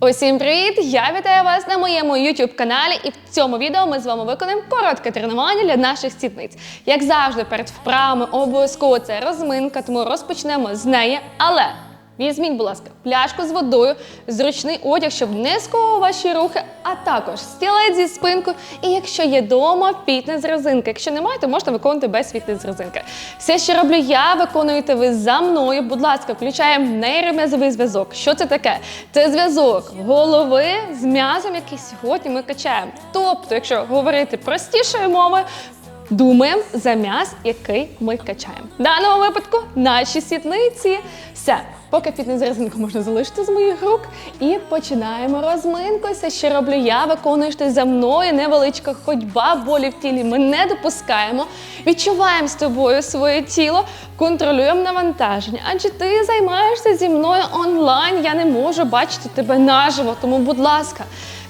Усім привіт! Я вітаю вас на моєму YouTube каналі, і в цьому відео ми з вами виконаємо коротке тренування для наших сідниць. Як завжди, перед вправами обов'язково це розминка, тому розпочнемо з неї. Але візьміть, будь ласка, пляшку з водою, зручний одяг, щоб не сковував ваші рухи, а також стілець зі спинкою. І якщо є вдома, фітнес-резинка. Якщо немає, то можете виконувати без фітнес-резинки. Все, що роблю я, виконуєте ви за мною. Будь ласка, включаємо нейром'язовий зв'язок. Що це таке? Це зв'язок голови з м'язом, який сьогодні ми качаємо. Тобто, якщо говорити простішою мовою, Думаємо за м'яз, який ми качаємо. В даному випадку наші сітниці. Все, поки фітнес-резинку можна залишити з моїх рук. І починаємо розминку. Все, що роблю я, виконуєш ти за мною. Невеличка ходьба, болі в тілі ми не допускаємо. Відчуваємо з тобою своє тіло, контролюємо навантаження. Адже ти займаєшся зі мною онлайн. Я не можу бачити тебе наживо. Тому, будь ласка.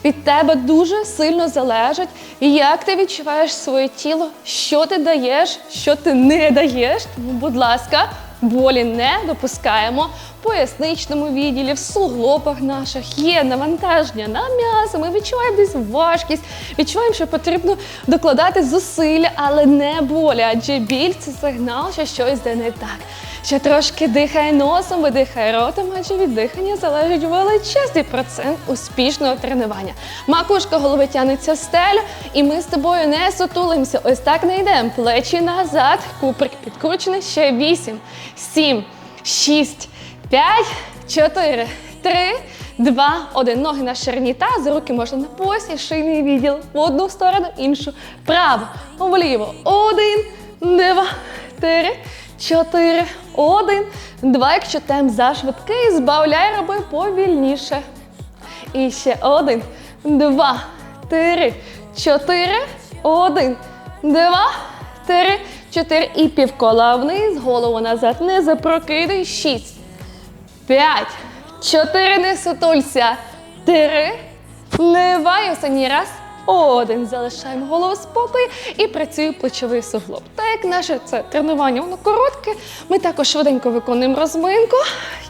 Від тебе дуже сильно залежить, як ти відчуваєш своє тіло, що ти даєш, що ти не даєш. Тому, будь ласка, болі не допускаємо. Поясничному відділі, в суглобах наших є навантаження на м'ясо. Ми відчуваємо десь важкість, відчуваємо, що потрібно докладати зусилля, але не болі. Адже біль це сигнал, що щось йде не так. Ще трошки дихай носом, видихай ротом, адже від дихання залежить величезний процент успішного тренування. Макушка голови тянеться стелю, і ми з тобою не сутулимося. Ось так не йдемо. Плечі назад, куприк підкручений. Ще вісім, сім, шість, п'ять, чотири, три. Два, один. Ноги на ширині тазу, руки можна на поясі, шийний відділ в одну сторону, іншу. Право, вліво. Один, два, три, чотири, один, два. Якщо темп зашвидкий, збавляй, роби повільніше. І ще один, два, три, чотири, один, два, три, чотири. І півкола вниз, голову назад. Не запрокидай. Шість, п'ять, чотири, не сутулься. Три, два. І останній раз. Один. Залишаємо голову спокою і працює плечовий суглоб. Так як наше це тренування, воно коротке, ми також швиденько виконуємо розминку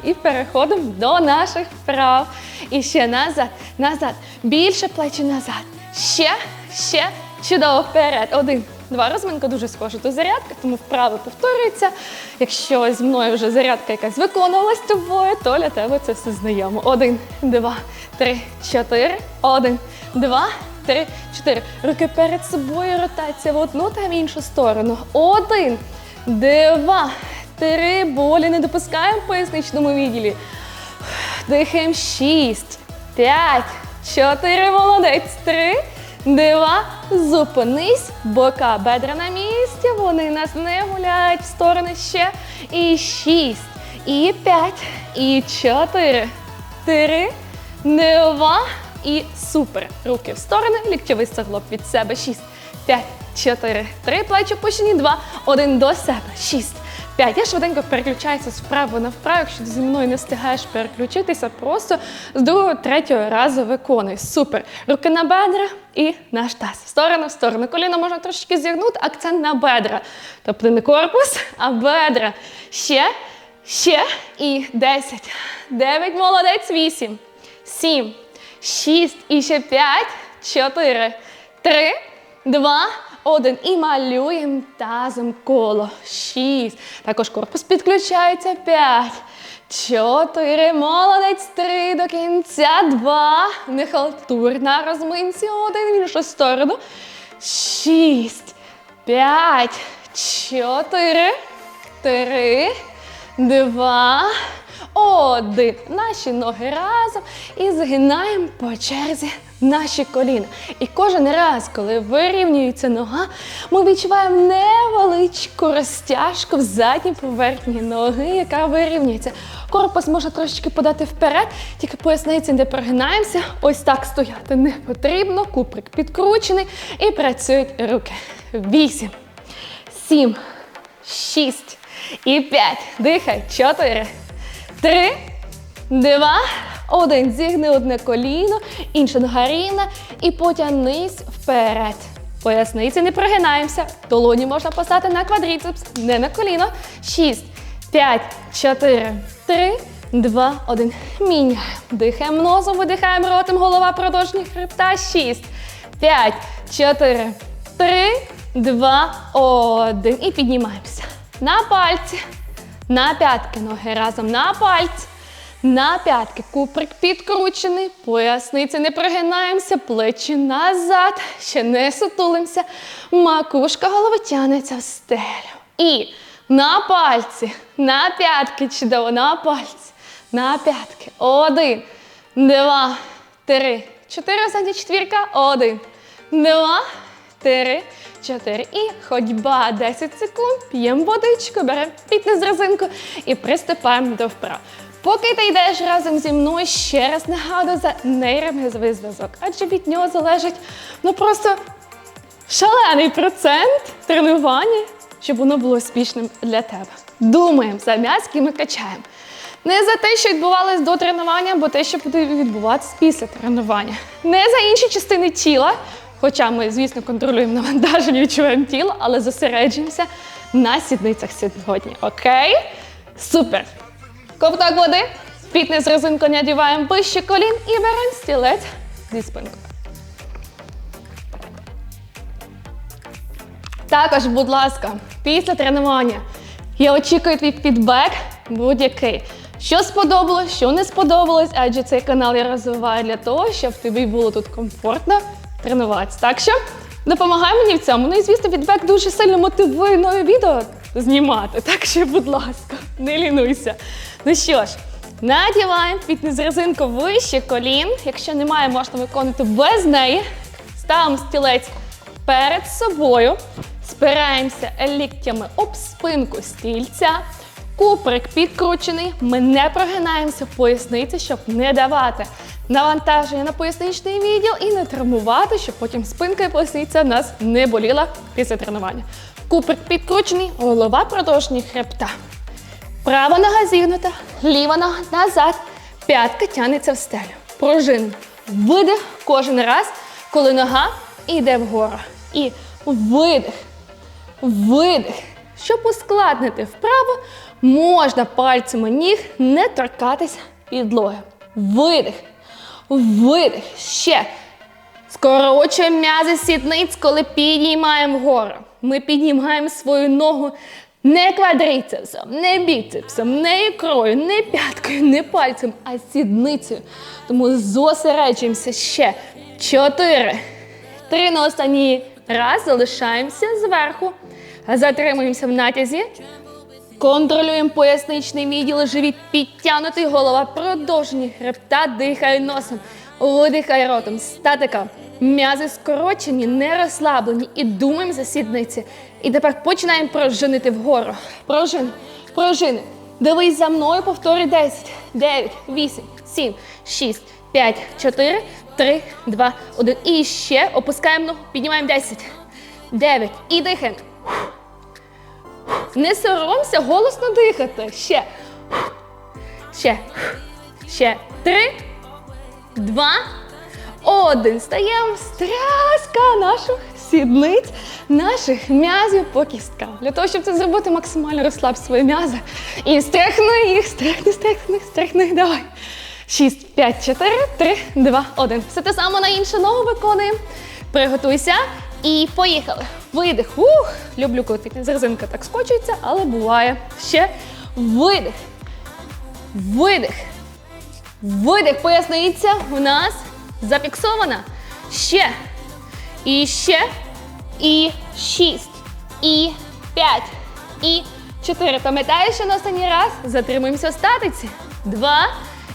і переходимо до наших вправ. І ще назад, назад. Більше плечі назад. Ще, ще. Чудово вперед. Один. Два розминка дуже схожа до зарядки, тому вправи повторюються. Якщо зі мною вже зарядка якась виконувалась тобою, то для тебе це все знайомо. Один, два, три, чотири. Один, два, три, чотири. Руки перед собою, ротація в одну та в іншу сторону. Один, два, три. Болі не допускаємо в поясничному відділі. Дихаємо. Шість, п'ять, чотири. Молодець. Три, два. Зупинись. Бока бедра на місці. Вони нас не гуляють в сторони ще. І шість, і п'ять, і чотири. Три, два. І супер. Руки в сторони, ліктьовий суглоб від себе. Шість, п'ять, чотири, три. Плечі опущені. Два, один до себе. Шість. П'ять. Я швиденько переключаюся з вправи на вправу. Якщо ти зі мною не встигаєш переключитися, просто з другого, третього разу виконуй. Супер. Руки на бедра і наш таз. В сторону, в сторону. Коліно можна трошечки зігнути, акцент на бедра. Тобто не корпус, а бедра. Ще, ще. І десять. Дев'ять. Молодець. Вісім. Сім. Шість. І ще п'ять. Чотири. Три. Два. Один. І малюємо тазом коло. Шість. Також корпус підключається. П'ять. Чотири. Молодець. Три. До кінця. Два. Не халтур на розминці. Один. В іншу сторону. Шість. П'ять. Чотири. Три. Два. Один. Наші ноги разом і згинаємо по черзі наші коліна. І кожен раз, коли вирівнюється нога, ми відчуваємо невеличку розтяжку в задній поверхні ноги, яка вирівнюється. Корпус можна трошечки подати вперед, тільки поясниці не прогинаємося. Ось так стояти не потрібно. Куприк підкручений і працюють руки. Вісім, сім, шість і п'ять. Дихай. Чотири. Три, два, один. Зігни одне коліно, інше нога рівна і потягнись вперед. Поясниці не прогинаємося. Долоні можна поставити на квадріцепс, не на коліно. Шість, п'ять, чотири, три, два, один. Міняємо. Дихаємо носом, видихаємо ротом, голова продовження хребта. Шість, п'ять, чотири, три, два, один. І піднімаємося. На пальці. На п'ятки. Ноги разом на пальці. На п'ятки. Куприк підкручений. Поясниці не прогинаємося. Плечі назад. Ще не сутулимося. Макушка голови тягнеться в стелю. І на пальці. На п'ятки. Чудово. На пальці. На п'ятки. Один. Два. Три. Чотири. Остання четвірка. Один. Два. Три, чотири. І ходьба 10 секунд. П'ємо водичку, беремо фітнес резинку і приступаємо до вправ. Поки ти йдеш разом зі мною, ще раз нагадую за нейром'язовий зв'язок, адже від нього залежить ну просто шалений процент тренування, щоб воно було успішним для тебе. Думаємо за м'язки ми качаємо. Не за те, що відбувалось до тренування, бо те, що буде відбуватися після тренування. Не за інші частини тіла, хоча ми, звісно, контролюємо навантаження, відчуваємо тіло, але зосереджуємося на сідницях сьогодні. Окей? Супер! Ковток води, фітнес резинку надіваємо вище колін і беремо стілець зі спинкою. Також, будь ласка, після тренування я очікую твій фідбек будь-який. Що сподобалось, що не сподобалось, адже цей канал я розвиваю для того, щоб тобі було тут комфортно тренуватися. Так що допомагай мені в цьому. Ну і звісно, фідбек дуже сильно мотивує нові відео знімати. Так що, будь ласка, не лінуйся. Ну що ж, надіваємо фітнес-резинку вище колін. Якщо немає, можна виконувати без неї. Ставимо стілець перед собою. Спираємося ліктями об спинку стільця. Куприк підкручений. Ми не прогинаємося в поясниці, щоб не давати навантаження на поясничний відділ і не травмувати, щоб потім спинка і поясниця нас не боліла після тренування. Куприк підкручений, голова продовження хребта. Права нога зігнута, ліва нога назад, п'ятка тягнеться в стелю. Пружин. Видих кожен раз, коли нога йде вгору. І видих. Видих. Щоб ускладнити вправо, можна пальцями ніг не торкатися підлоги. Видих. Видих. Ще. Скорочуємо м'язи сідниць, коли підіймаємо вгору. Ми піднімаємо свою ногу не квадрицепсом, не біцепсом, не ікрою, не п'яткою, не пальцем, а сідницею. Тому зосереджуємося ще. Чотири. Три на останній раз залишаємося зверху. Затримуємося в натязі. Контролюємо поясничний відділ, живіт підтягнутий, голова продовжені, хребта дихає носом, видихай ротом, статика. М'язи скорочені, не розслаблені і думаємо за сідниці. І тепер починаємо прожинити вгору. Прожини, прожини. Дивись за мною, повторюй 10, 9, 8, 7, 6, 5, 4, 3, 2, 1. І ще опускаємо ногу, піднімаємо 10, 9. І дихаємо. Не соромся голосно дихати. Ще. Ще. Ще. Три. Два. Один. Стаємо стряска наших сідниць, наших м'язів по кісткам. Для того, щоб це зробити, максимально розслаб свої м'язи. І стряхни їх, стряхни, стряхни, стряхни. Давай. Шість, п'ять, чотири, три, два, один. Все те саме на іншу ногу виконуємо. Приготуйся. І поїхали. Видих. Ух, люблю, коли фітнес-резинка так скочується, але буває. Ще видих. Видих. Видих. Поясниця у нас зафіксована. Ще. І ще. І шість. І п'ять. І чотири. Пам'ятаєш, що на останній раз затримуємося в статиці. Два.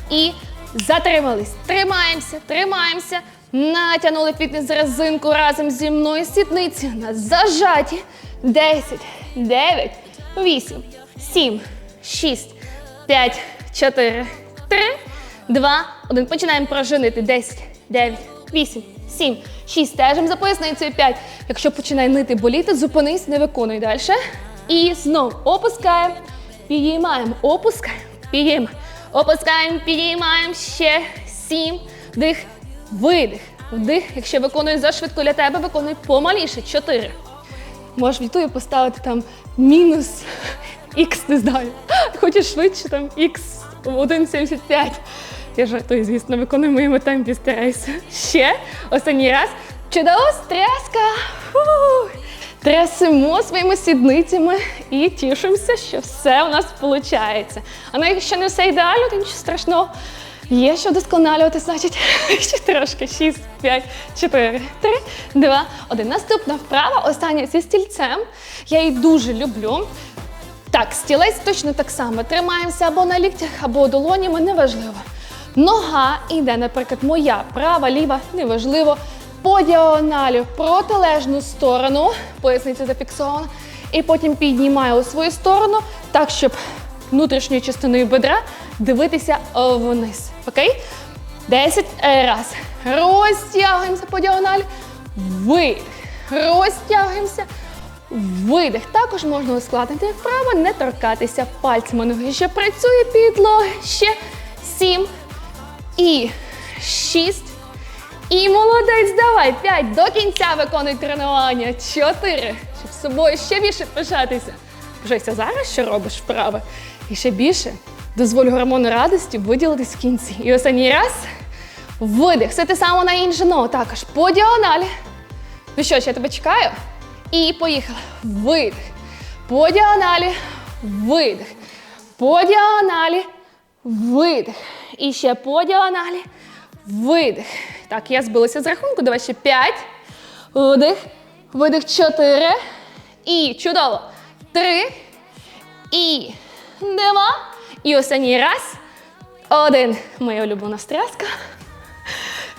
І затримались. Тримаємося, тримаємося. Натягнули фітнес-резинку разом зі мною. Сідниці у нас зажаті. 10, 9, 8, 7, 6, 5, 4, 3, 2, 1. Починаємо прожинити. 10, 9, 8, 7, 6. Стежимо за поясницею. 5. Якщо починає нити боліти, зупинись, не виконуй далі. І знову опускаємо, підіймаємо, опускаємо, підіймаємо. Опускаємо, підіймаємо. Ще 7. Дих. Видих. Вдих. Якщо виконуєш зашвидко для тебе, виконуй помаліше. Чотири. Можеш в Ютубі поставити там мінус Х, не знаю. Хочеш швидше там в 1,75. Я жартую, звісно, виконую в моєму темпі стараюся. Ще останній раз. Чудово, стряска. Фух. Трясемо своїми сідницями і тішимося, що все у нас виходить. А ну, якщо не все ідеально, то нічого страшного. Є що вдосконалювати, значить, ще трошки. 6, 5, 4, 3, 2, 1. Наступна вправа, остання зі стільцем. Я її дуже люблю. Так, стілець точно так само. Тримаємося або на ліктях, або долонями, неважливо. Нога йде, наприклад, моя права, ліва, неважливо. По діагоналі в протилежну сторону, поясниця зафіксована. І потім піднімаю у свою сторону, так, щоб внутрішньою частиною бедра дивитися е, вниз. Окей? 10 раз. Розтягуємося по діагоналі. Видих. Розтягуємося. Видих. Також можна ускладнити вправо, не торкатися пальцями ноги. Ще працює підлоги. Ще сім. І шість. І молодець, давай. П'ять. До кінця виконуй тренування. Чотири. Щоб з собою ще більше пишатися. Вже зараз що робиш вправи. І ще більше дозволь гормону радості виділитись в кінці. І останній раз. Видих. Все те саме на іншу ногу. Також по діагоналі. Ну що ж, я тебе чекаю. І поїхали. Видих. По діагоналі. Видих. По діагоналі. Видих. І ще по діагоналі. Видих. Так, я збилася з рахунку. Давай ще п'ять. Вдих. Видих. Чотири. І чудово. Три. І два. І останній раз. Один. Моя улюблена стряска.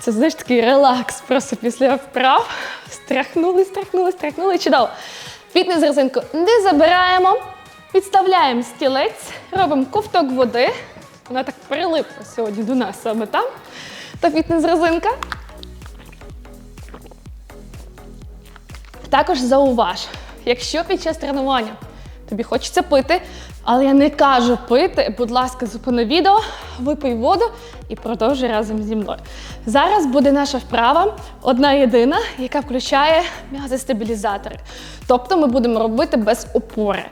Це знаєш такий релакс просто після вправ. Стряхнули, стряхнули, стряхнули. Чудово. Фітнес резинку не забираємо. Підставляємо стілець, робимо ковток води. Вона так прилипла сьогодні до нас саме там. Та фітнес-резинка. Також зауваж, якщо під час тренування тобі хочеться пити, але я не кажу пити, будь ласка, зупини відео, випий воду і продовжуй разом зі мною. Зараз буде наша вправа, одна єдина, яка включає м'язи-стабілізатори. Тобто ми будемо робити без опори.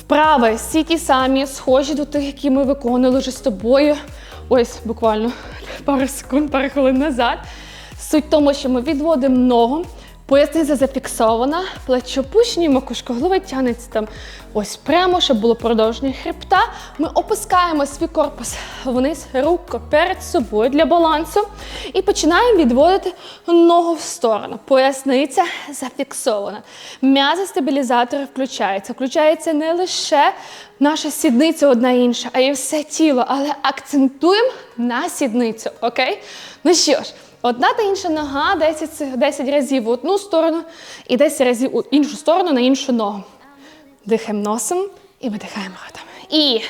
Вправи всі ті самі, схожі до тих, які ми виконували вже з тобою. Ось буквально пару секунд, пару хвилин назад. Суть в тому, що ми відводимо ногу, поясниця зафіксована, плечі опущені, макушка голови тягнеться там ось прямо, щоб було продовження хребта. Ми опускаємо свій корпус вниз, руку перед собою для балансу. І починаємо відводити ногу в сторону. Поясниця зафіксована. М'язи стабілізатори включаються. Включається не лише наша сідниця одна інша, а й все тіло. Але акцентуємо на сідницю. Окей? Ну що ж. Одна та інша нога 10, 10 разів в одну сторону і 10 разів у іншу сторону на іншу ногу. Дихаємо носом і видихаємо ротом. І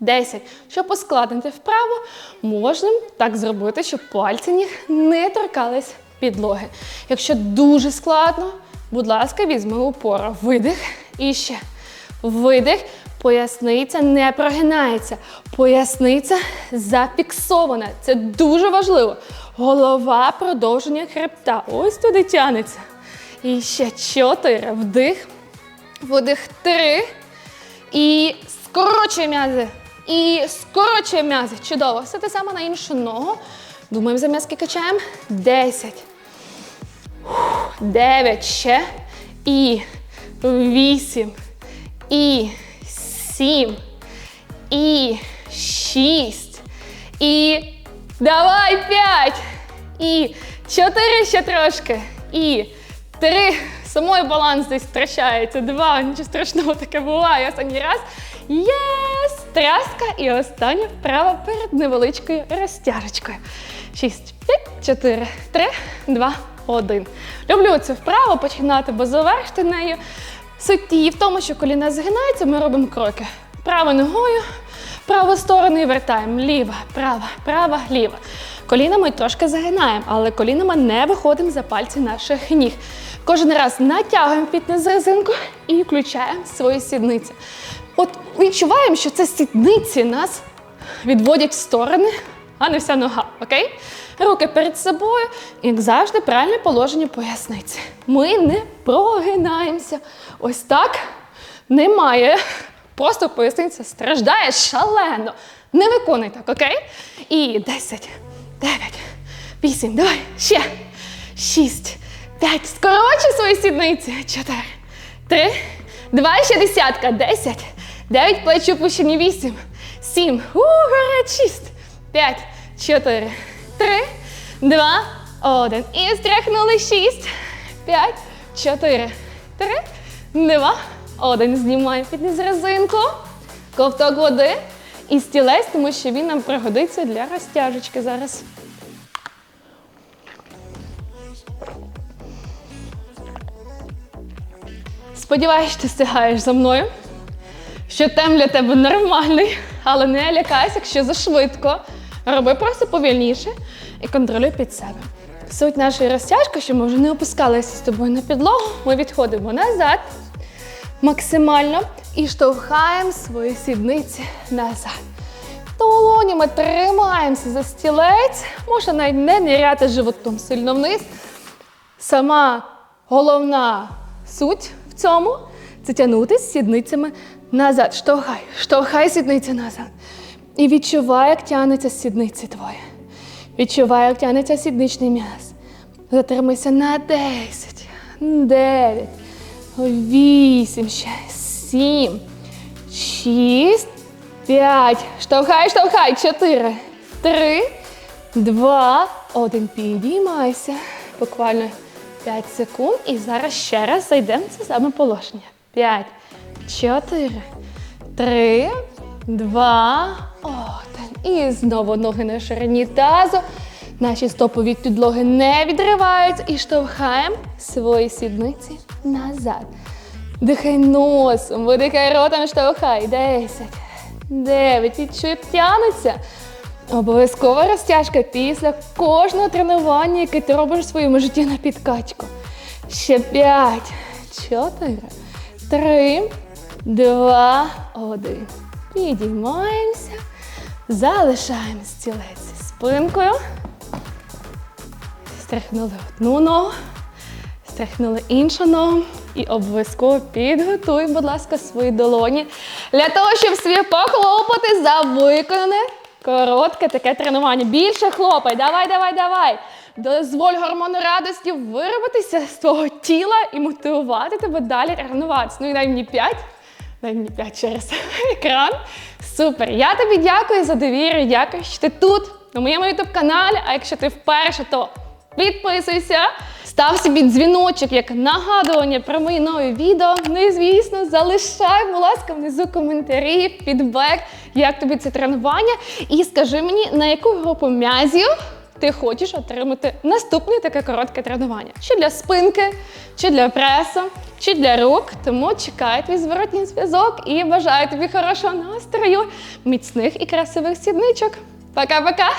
10. Щоб ускладнити вправо, можна так зробити, щоб пальці ніг не торкались підлоги. Якщо дуже складно, будь ласка, візьми опору. Видих і ще. Видих. Поясниця не прогинається. Поясниця зафіксована. Це дуже важливо. Голова продовження хребта. Ось туди тянеться. І ще чотири. Вдих. Видих. Три. І скорочує м'язи. І скорочує м'язи. Чудово. Все те саме на іншу ногу. Думаємо, за м'язки качаємо. Десять. Дев'ять. Ще. І вісім. І сім. І шість. І давай п'ять. І чотири ще трошки. І три. Самої баланс десь втрачається. Два. Нічого страшного таке буває. Останній раз. Єс! Тряска. І остання вправа перед невеличкою розтяжечкою. Шість, п'ять, чотири, три, два, один. Люблю цю вправу починати, бо завершити нею. Суть в тому, що коліна згинаються, ми робимо кроки. Правою ногою, праву сторону і вертаємо. Ліва, права, права, ліва. Колінами трошки загинаємо, але колінами не виходимо за пальці наших ніг. Кожен раз натягуємо фітнес-резинку і включаємо свої сідниці. От відчуваємо, що це сідниці нас відводять в сторони, а не вся нога. Окей? Руки перед собою, як завжди, правильне положення поясниці. Ми не прогинаємося. Ось так немає. Просто поясниця страждає шалено. Не виконуй так, окей? І 10, 9, 8, давай, ще. 6, 5. Скорочуй свої сідниці. 4, 3, 2, ще десятка. 10, 9, плечі опущені. 8, 7, у, горять 6, 5, 4, 3, 2, 1. І стряхнули 6, 5, 4, 3, 2, 1. Знімаємо підніс резинку, ковток води і стілець, тому що він нам пригодиться для розтяжечки зараз. Сподіваюсь, ти встигаєш за мною. Що темп для тебе нормальний, але не лякайся, якщо зашвидко. Роби просто повільніше і контролюй під себе. Суть нашої розтяжки, що ми вже не опускалися з тобою на підлогу, ми відходимо назад максимально і штовхаємо свої сідниці назад. Долонями тримаємося за стілець, можна навіть не ниряти животом сильно вниз. Сама головна суть в цьому це тягнути сідницями назад. Штовхай, штовхай сідниці назад. І відчувай, як тягнеться сідниці твоє. Відчувай, як тягнеться сідничний м'яз. Затримайся на 10, 9, 8, ще 7, 6, 5. Штовхай, штовхай. 4, 3, 2, 1. Підіймайся. Буквально 5 секунд. І зараз ще раз зайдемо в це саме положення. 5, 4, 3, 2, 1. І знову ноги на ширині тазу. Наші стопи від підлоги не відриваються і штовхаємо свої сідниці назад. Дихай носом, видихай ротом, штовхай. 10, 9, відчуй, тягнеться. Обов'язкова розтяжка після кожного тренування, яке ти робиш в своєму житті на підкачку. Ще 5, 4, 3, 2, 1. Підіймаємося. Залишаємо стілець спинкою. Стряхнули одну ногу, стряхнули іншу ногу. І обов'язково підготуй, будь ласка, свої долоні для того, щоб собі похлопати за виконане коротке таке тренування. Більше хлопай, давай, давай, давай. Дозволь гормону радості виробитися з твого тіла і мотивувати тебе далі тренуватися. Ну і дай мені 5. Дай мені 5 через екран. Супер! Я тобі дякую за довіру, дякую, що ти тут, на моєму youtube каналі. А якщо ти вперше, то підписуйся, став собі дзвіночок як нагадування про мої нові відео. Ну і звісно, залишай, будь ласка, внизу коментарі, фідбек, як тобі це тренування. І скажи мені, на яку групу м'язів ти хочеш отримати наступне таке коротке тренування. Чи для спинки, чи для пресу, чи для рук. Тому чекаю твій зворотній зв'язок і бажаю тобі хорошого настрою, міцних і красивих сідничок. Пока-пока!